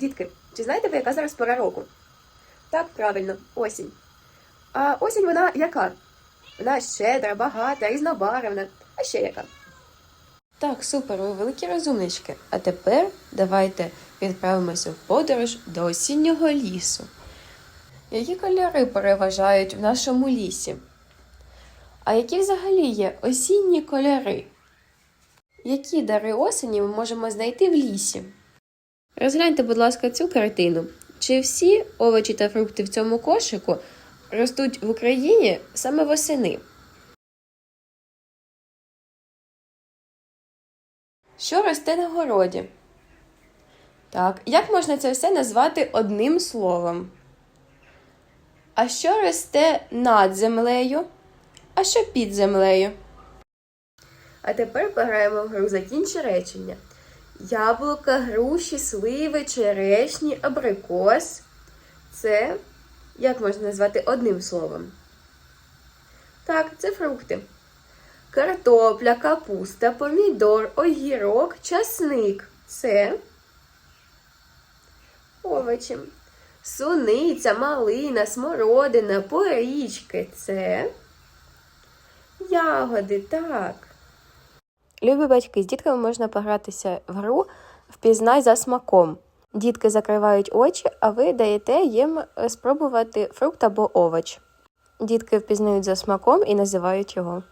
Дітки, чи знаєте ви, яка зараз пора року? Так, правильно, осінь. А осінь вона яка? Вона щедра, багата, різнобарвна. А ще яка? Так, супер, ви великі розумнички. А тепер давайте відправимося в подорож до осіннього лісу. Які кольори переважають в нашому лісі? А які взагалі є осінні кольори? Які дари осені ми можемо знайти в лісі? Розгляньте, будь ласка, цю картину. Чи всі овочі та фрукти в цьому кошику ростуть в Україні саме восени? Що росте на городі? Так, як можна це все назвати одним словом? А що росте над землею? А що під землею? А тепер пограємо в гру закінчи речення. Яблука, груші, сливи, черешні, абрикос. Це як можна назвати одним словом? Так, це фрукти. Картопля, капуста, помідор, огірок, часник. Це овочі. Суниця, малина, смородина, порічки. Це ягоди, так. Любі батьки, з дітками можна погратися в гру Впізнай за смаком. Дітки закривають очі, а ви даєте їм спробувати фрукт або овоч. Дітки впізнають за смаком і називають його.